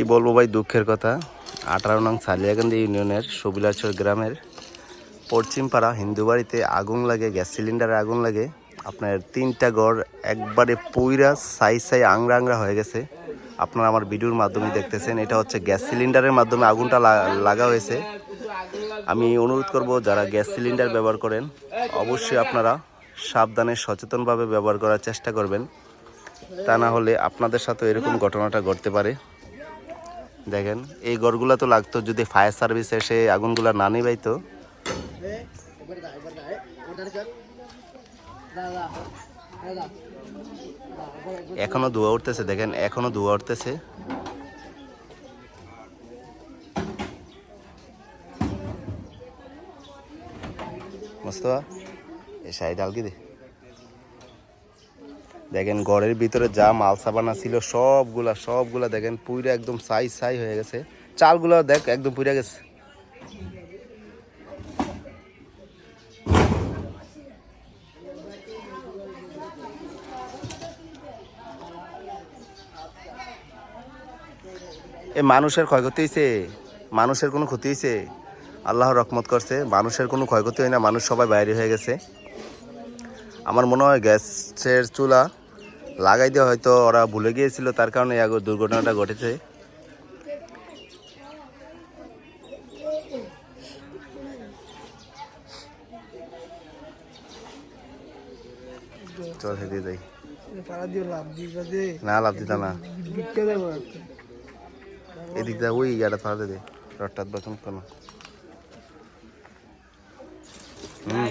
কি বলব ভাই, দুঃখের কথা। আঠারো নং সালিয়াকান্দি ইউনিয়নের সবিলাচর গ্রামের পশ্চিমপাড়া হিন্দু বাড়িতে আগুন লাগে, গ্যাস সিলিন্ডারে আগুন লাগে। আপনার তিনটা ঘর একবারে পুইরা সাই সাই আংরা আংরা হয়ে গেছে। আপনারা আমার ভিডিওর মাধ্যমে দেখতেছেন, এটা হচ্ছে গ্যাস সিলিন্ডারের মাধ্যমে আগুনটা লাগা হয়েছে। আমি অনুরোধ করব, যারা গ্যাস সিলিন্ডার ব্যবহার করেন, অবশ্যই আপনারা সাবধানে, সচেতনভাবে ব্যবহার করার চেষ্টা করবেন। তা না হলে আপনাদের সাথে এরকম ঘটনাটা ঘটতে পারে। দেখেন, এই ঘরগুলা তো লাগতো যদি ফায়ার সার্ভিস এসে আগুনগুলা না নিবাইতো। এখনও ধোয়া উঠতেছে, দেখেন, এখনও ধোয়া উঠতেছে। মোস্তফা এই সাইড আলগি দে। দেখেন ঘরের ভিতরে যা মাল সাবানা ছিল সবগুলা সবগুলা দেখেন পুইরা একদম সাই সাই হয়ে গেছে। চালগুলো দেখ, একদম পুইরা গেছে। এ মানুষের ক্ষয়ক্ষতি হয়েছে মানুষের কোনো ক্ষতি হয়েছে আল্লাহ রকমত করছে, মানুষের কোনো ক্ষয়ক্ষতি হয় না, মানুষ সবাই বাইরে হয়ে গেছে। আমার মনে হয় গ্যাসের চুলা লাগাই দিয়ে হয়তো ওরা ভুলে গিয়েছিল, তার কারণে এই দুর্ঘটনাটা ঘটেছে। চল হেঁটে যাই। না, লাভ দিতা না। ইয়াটা হুম।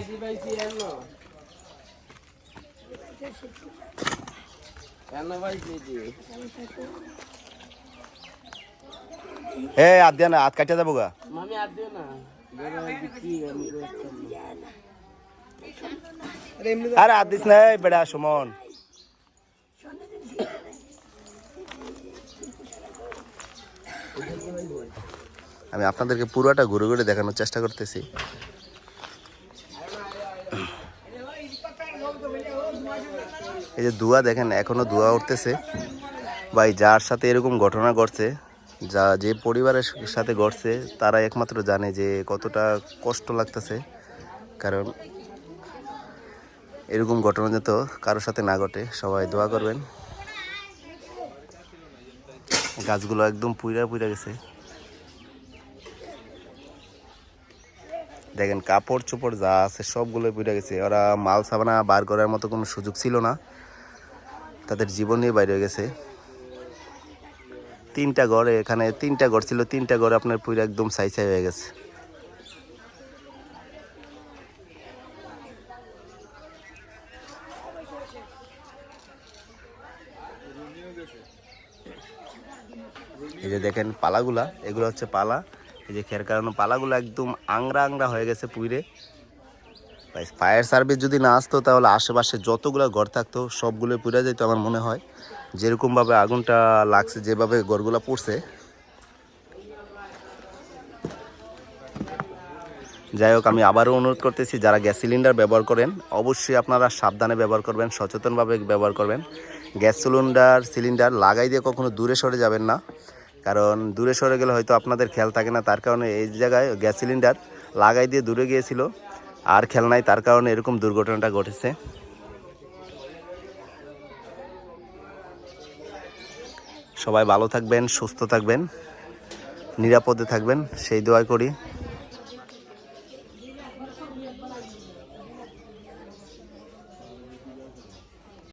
এ হাত দিয়া না হাত কাটিয়া যাব গা। মামি আর দিও না। আরে হাত দিস না বেড়া সুমন। আমি আপনাদেরকে পুরোটা ঘুরে ঘুরে দেখানোর চেষ্টা করতেছি। এই যে ধোঁয়া দেখেন, এখনও ধোঁয়া উঠতেছে। ভাই, যার সাথে এরকম ঘটনা ঘটছে, যা যে পরিবারের সাথে ঘটছে তারা একমাত্র জানে যে কতটা কষ্ট লাগতেছে। কারণ এরকম ঘটনা যেত কারোর সাথে না ঘটে, সবাই দোয়া করবেন। গাছগুলো একদম পুইরা পুইরা গেছে। দেখেন কাপড় চোপড় যা আছে সবগুলো পুইরা গেছে। ওরা মাল সাবানা বার করার মতো কোনো সুযোগ ছিল না। তাদের জীবন নিয়ে বাইরে গেছে। তিনটা ঘরে, এখানে তিনটা ঘর ছিল। তিনটা ঘর আপনার পুরো একদম সাই সাই হয়ে গেছে। এই যে দেখেন পালাগুলা, এগুলো হচ্ছে পালা। এই যে খের কারণে পালাগুলো একদম আংরা আংরা হয়ে গেছে পুইরে। ফায়ার সার্ভিস যদি না আসতো, তাহলে আশেপাশে যতগুলো ঘর থাকতো সবগুলো পুড়ে যেত আমার মনে হয়। যেরকমভাবে আগুনটা লাগছে, যেভাবে ঘরগুলো পড়ছে। যাই হোক, আমি আবারও অনুরোধ করতেছি, যারা গ্যাস সিলিন্ডার ব্যবহার করেন, অবশ্যই আপনারা সাবধানে ব্যবহার করবেন, সচেতনভাবে ব্যবহার করবেন। গ্যাস সিলিন্ডার সিলিন্ডার লাগাই দিয়ে কখনো দূরে সরে যাবেন না। কারণ দূরে সরে গেলে হয়তো আপনাদের খেয়াল থাকে না, তার কারণে এই জায়গায় গ্যাস সিলিন্ডার লাগাই দিয়ে দূরে গিয়েছিল। আর খেল নাই তার কারণে এরকম দুর্ঘটনাটা ঘটেছে। সবাই ভালো থাকবেন, সুস্থ থাকবেন, নিরাপদে থাকবেন, সেই দোয়া করি।